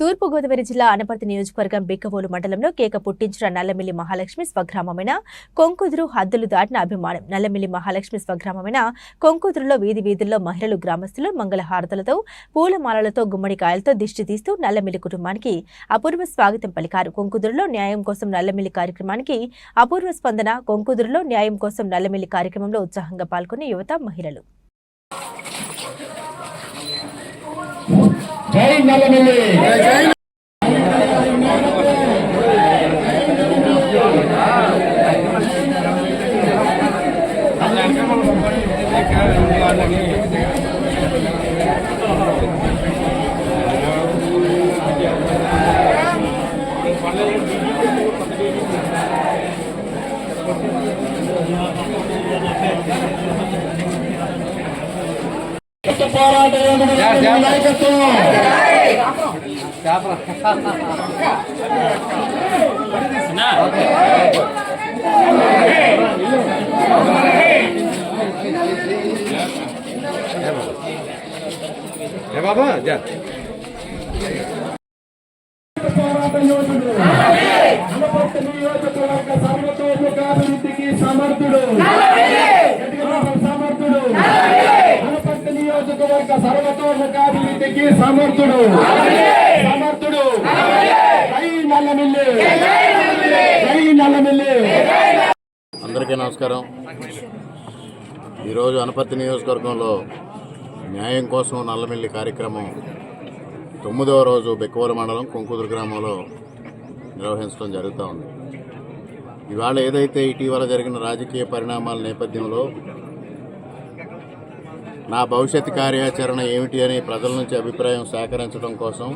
తూర్పుగోదావరి జిల్లా అనపర్తి నియోజకవర్గం బిక్కవోలు మండలంలో కేక పుట్టించిన నల్లమిల్లి మహాలక్ష్మి స్వగ్రామమైన కొంకుదురు హద్దులు దాటిన అభిమానం. నల్లమిల్లి మహాలక్ష్మి స్వగ్రామమైన కొంకుదురులో వీధి వీధుల్లో మహిళలు గ్రామస్తులు మంగళహారతులతో పూలమాలలతో గుమ్మడికాయలతో దిష్టి తీస్తూ నల్లమిల్లి కుటుంబానికి అపూర్వ స్వాగతం పలికారు. కొంకుదురులో న్యాయం కోసం నల్లమిల్లి కార్యక్రమానికి అపూర్వ స్పందన. కొంకుదురులో న్యాయం కోసం నల్లమిల్లి కార్యక్రమంలో ఉత్సాహంగా పాల్గొన్న యువత మహిళలు. జై నల్లమిల్లి పోరాట యోధుల నాయకత్వం ఏ బాబా జా పోరాట యోధుడు అనపర్తి నియోజకవర్గ సర్వతోముఖాభివృద్ధికి సమర్థుడు గట్టిగా చెప్పండి, సమర్థుడు అనపర్తి నియోజకవర్గ సర్వతోముఖాభివృద్ధికి సమర్థుడు. సమర్థుడు. జై నల్లమిల్లి. జై నల్లమిల్లి. అందరికీ నమస్కారం. ఈరోజు అనపర్తి నియోజకవర్గంలో న్యాయం కోసం నల్లమిల్లి కార్యక్రమం తొమ్మిదవ రోజు బెక్కవోల మండలం కొంకుదురు గ్రామంలో నిర్వహించడం జరుగుతూ ఉంది. ఇవాళ ఏదైతే ఇటీవల జరిగిన రాజకీయ పరిణామాల నేపథ్యంలో నా భవిష్యత్ కార్యాచరణ ఏమిటి అని ప్రజల నుంచి అభిప్రాయం సేకరించడం కోసం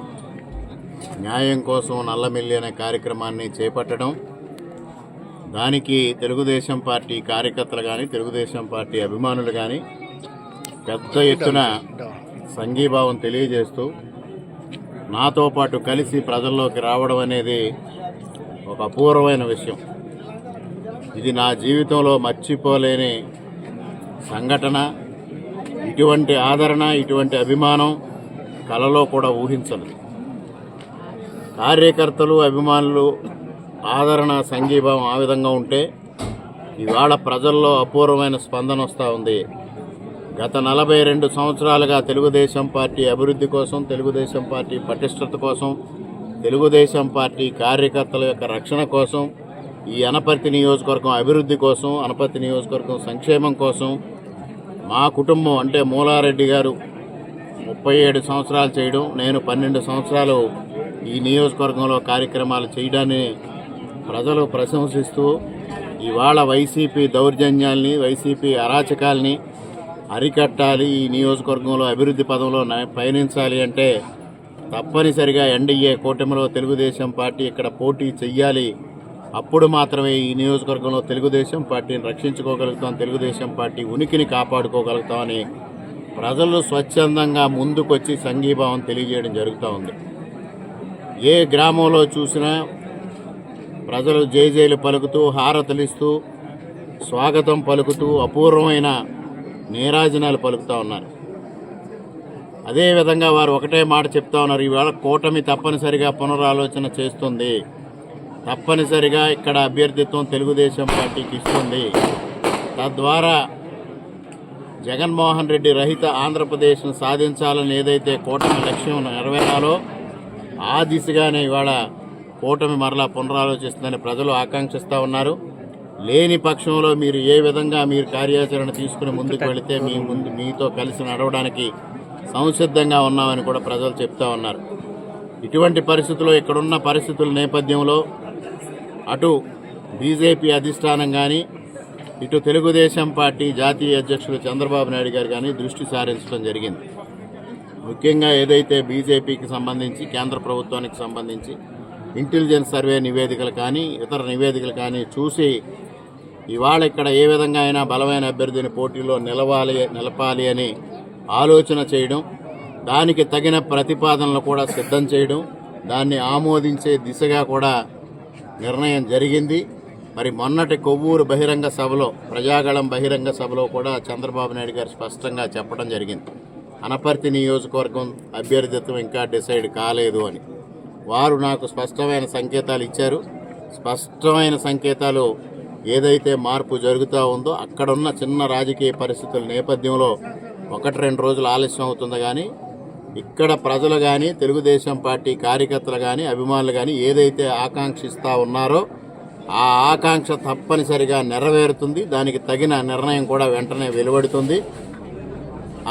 న్యాయం కోసం నల్లమిల్లి అనే కార్యక్రమాన్ని చేపట్టడం దానికి తెలుగుదేశం పార్టీ కార్యకర్తలు కానీ తెలుగుదేశం పార్టీ అభిమానులు కానీ పెద్ద ఎత్తున సంఘీభావం తెలియజేస్తూ నాతో పాటు కలిసి ప్రజల్లోకి రావడం అనేది ఒక అపూర్వమైన విషయం. ఇది నా జీవితంలో మర్చిపోలేని సంఘటన. ఇటువంటి ఆదరణ ఇటువంటి అభిమానం కలలో కూడా ఊహించలేదు కార్యకర్తలు అభిమానులు ఆదరణ సంఘీభావం ఆ విధంగా ఉంటే ఇవాళ ప్రజల్లో అపూర్వమైన స్పందన వస్తూ ఉంది. గత నలభై రెండు సంవత్సరాలుగా తెలుగుదేశం పార్టీ అభివృద్ధి కోసం తెలుగుదేశం పార్టీ పటిష్టత కోసం తెలుగుదేశం పార్టీ కార్యకర్తల యొక్క రక్షణ కోసం ఈ అనపర్తి నియోజకవర్గం అభివృద్ధి కోసం అనపర్తి నియోజకవర్గం సంక్షేమం కోసం మా కుటుంబం అంటే మూలారెడ్డి గారు ముప్పై ఏడు సంవత్సరాలు చేయడం నేను పన్నెండు సంవత్సరాలు ఈ నియోజకవర్గంలో కార్యక్రమాలు చేయడాన్ని ప్రజలు ప్రశంసిస్తూ ఇవాళ వైసీపీ దౌర్జన్యాల్ని వైసీపీ అరాచకాల్ని అరికట్టాలి ఈ నియోజకవర్గంలో అభివృద్ధి పదంలో పయనించాలి అంటే తప్పనిసరిగా ఎన్డీఏ కూటమిలో తెలుగుదేశం పార్టీ ఇక్కడ పోటీ చెయ్యాలి అప్పుడు మాత్రమే ఈ నియోజకవర్గంలో తెలుగుదేశం పార్టీని రక్షించుకోగలుగుతాం తెలుగుదేశం పార్టీ ఉనికిని కాపాడుకోగలుగుతామని ప్రజలు స్వచ్ఛందంగా ముందుకొచ్చి సంఘీభావం తెలియజేయడం జరుగుతూ ఉంది. ఏ గ్రామంలో చూసినా ప్రజలు జేజేలు పలుకుతూ హారతలిస్తూ స్వాగతం పలుకుతూ అపూర్వమైన నీరాజనాలు పలుకుతూ ఉన్నారు. అదేవిధంగా వారు ఒకటే మాట చెప్తా ఉన్నారు ఈవేళ కూటమి తప్పనిసరిగా పునరాలోచన చేస్తుంది. తప్పనిసరిగా ఇక్కడ అభ్యర్థిత్వం తెలుగుదేశం పార్టీకి ఇస్తుంది. తద్వారా జగన్మోహన్ రెడ్డి రహిత ఆంధ్రప్రదేశ్ను సాధించాలని ఏదైతే కూటమి లక్ష్యం నెరవేరాలో ఆ దిశగానే ఇవాళ కూటమి మరలా పునరాలోచిస్తుందని ప్రజలు ఆకాంక్షిస్తూ ఉన్నారు. లేని పక్షంలో మీరు ఏ విధంగా మీరు కార్యాచరణ తీసుకుని ముందుకు వెళితే మీ ముందు మీతో కలిసి నడవడానికి సంసిద్ధంగా ఉన్నామని కూడా ప్రజలు చెప్తా ఉన్నారు. ఇటువంటి పరిస్థితుల్లో ఇక్కడున్న పరిస్థితుల నేపథ్యంలో అటు బీజేపీ అధిష్టానం కానీ ఇటు తెలుగుదేశం పార్టీ జాతీయ అధ్యక్షులు చంద్రబాబు నాయుడు గారు కానీ దృష్టి సారించడం జరిగింది. ముఖ్యంగా ఏదైతే బీజేపీకి సంబంధించి కేంద్ర ప్రభుత్వానికి సంబంధించి ఇంటెలిజెన్స్ సర్వే నివేదికలు కానీ ఇతర నివేదికలు కానీ చూసి ఇవాళ ఇక్కడ ఏ విధంగా అయినా బలమైన అభ్యర్థిని పోటీలో నిలవాలి నిలపాలి అని ఆలోచన చేయడం దానికి తగిన ప్రతిపాదనలు కూడా సిద్ధం చేయడం దాన్ని ఆమోదించే దిశగా కూడా నిర్ణయం జరిగింది. మరి మొన్నటి కొవ్వూరు బహిరంగ సభలో ప్రజాగళం బహిరంగ సభలో కూడా చంద్రబాబు నాయుడు గారు స్పష్టంగా చెప్పడం జరిగింది. అనపర్తి నియోజకవర్గం అభ్యర్థిత్వం ఇంకా డిసైడ్ కాలేదు అని. వారు నాకు స్పష్టమైన సంకేతాలు ఇచ్చారు. స్పష్టమైన సంకేతాలు ఏదైతే మార్పు జరుగుతూ ఉందో అక్కడున్న చిన్న రాజకీయ పరిస్థితుల నేపథ్యంలో ఒకటి రెండు రోజులు ఆలస్యం అవుతుంది కానీ ఇక్కడ ప్రజలు కానీ తెలుగుదేశం పార్టీ కార్యకర్తలు కానీ అభిమానులు కానీ ఏదైతే ఆకాంక్షిస్తూ ఉన్నారో ఆ ఆకాంక్ష తప్పనిసరిగా నెరవేరుతుంది. దానికి తగిన నిర్ణయం కూడా వెంటనే వెలువడుతుంది.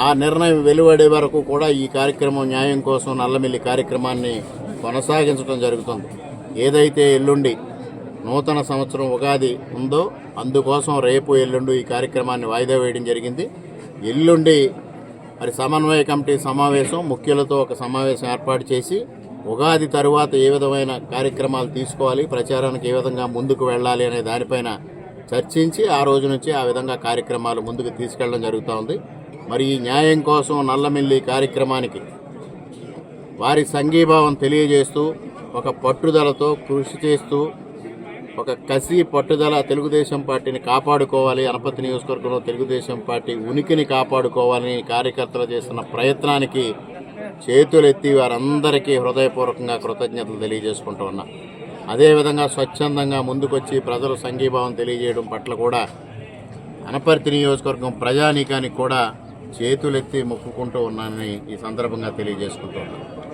ఆ నిర్ణయం వెలువడే వరకు కూడా ఈ కార్యక్రమం న్యాయం కోసం నల్లమిల్లి కార్యక్రమాన్ని కొనసాగించడం జరుగుతుంది. ఏదైతే ఎల్లుండి నూతన సంవత్సరం ఉగాది ఉందో అందుకోసం రేపు ఎల్లుండి ఈ కార్యక్రమాన్ని వాయిదా వేయడం జరిగింది. ఎల్లుండి మరి సమన్వయ కమిటీ సమావేశం ముఖ్యులతో ఒక సమావేశం ఏర్పాటు చేసి ఉగాది తరువాత ఏ విధమైన కార్యక్రమాలు తీసుకోవాలి ప్రచారానికి ఏ విధంగా ముందుకు వెళ్ళాలి అనే దానిపైన చర్చించి ఆ రోజు నుంచి ఆ విధంగా కార్యక్రమాలు ముందుకు తీసుకెళ్ళడం జరుగుతూ ఉంది. మరి ఈ న్యాయం కోసం నల్లమిల్లి కార్యక్రమానికి వారి సంఘీభావం తెలియజేస్తూ ఒక పట్టుదలతో కృషి చేస్తూ ఒక కసి పట్టుదల తెలుగుదేశం పార్టీని కాపాడుకోవాలి. అనపతి నియోజకవర్గంలో తెలుగుదేశం పార్టీ ఉనికిని కాపాడుకోవాలని కార్యకర్తలు చేస్తున్న ప్రయత్నానికి చేతులెత్తి వారందరికీ హృదయపూర్వకంగా కృతజ్ఞతలు తెలియజేసుకుంటూ ఉన్నా. అదేవిధంగా స్వచ్ఛందంగా ముందుకొచ్చి ప్రజలు సంఘీభావం తెలియజేయడం పట్ల కూడా అనపర్తి నియోజకవర్గం ప్రజానీకానికి కూడా చేతులెత్తి మొక్కుకుంటూ ఉన్నానని ఈ సందర్భంగా తెలియజేసుకుంటూ ఉన్నాను